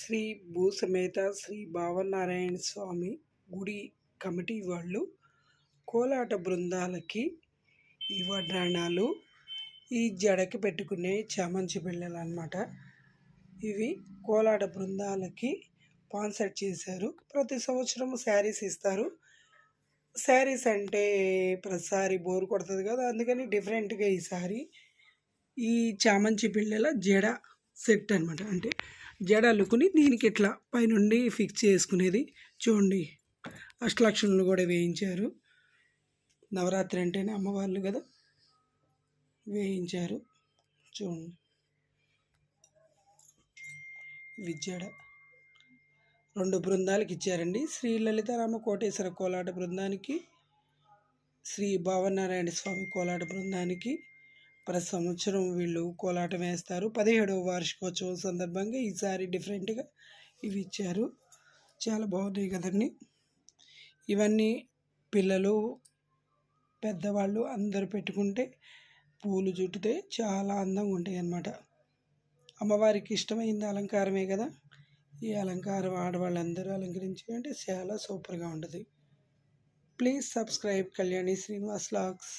శ్రీ భూసమేత శ్రీ భావనారాయణ స్వామి గుడి కమిటీ వాళ్ళు కోలాట బృందాలకి ఈ వడ్రాణాలు ఈ జడకి పెట్టుకునే చామంచి పిల్లలు అనమాట ఇవి కోలాట బృందాలకి స్పాన్సర్ చేశారు. ప్రతి సంవత్సరం శారీస్ ఇస్తారు. శారీస్ అంటే ప్రతిసారి బోర్ కొడుతుంది కదా అందుకని డిఫరెంట్గా ఈసారి ఈ చామంచి పిల్లల జడ సెట్ అనమాట అంటే జడ అల్లుకుని దీనికి ఇట్లా పైనుండి ఫిక్స్ చేసుకునేది చూడండి. అష్టలక్షణులు కూడా వేయించారు. నవరాత్రి అంటేనే అమ్మవార్లు కదా? వేయించారు. చూడండి. విద్యడ. రెండు బృందాలకి ఇచ్చారండి. శ్రీ లలితారామ కోటేశ్వర కోలాట బృందానికి శ్రీ భావనారాయణ స్వామి కోలాట బృందానికి ప్రతి సంవత్సరం వీళ్ళు కోలాటం వేస్తారు. పదిహేడవ వార్షికోత్సవం సందర్భంగా ఈసారి డిఫరెంట్గా ఇవి ఇచ్చారు. చాలా బాగున్నాయి కదండి. ఇవన్నీ పిల్లలు పెద్దవాళ్ళు అందరూ పెట్టుకుంటే పూలు చుట్టితే చాలా అందంగా ఉంటాయి అన్నమాట అమ్మవారికి ఇష్టమైంది అలంకారమే కదా. ఈ అలంకారం ఆడవాళ్ళందరూ అలంకరించుకుంటే చాలా సూపర్గా ఉంటుంది. Please subscribe Kalyani Srinivas vlogs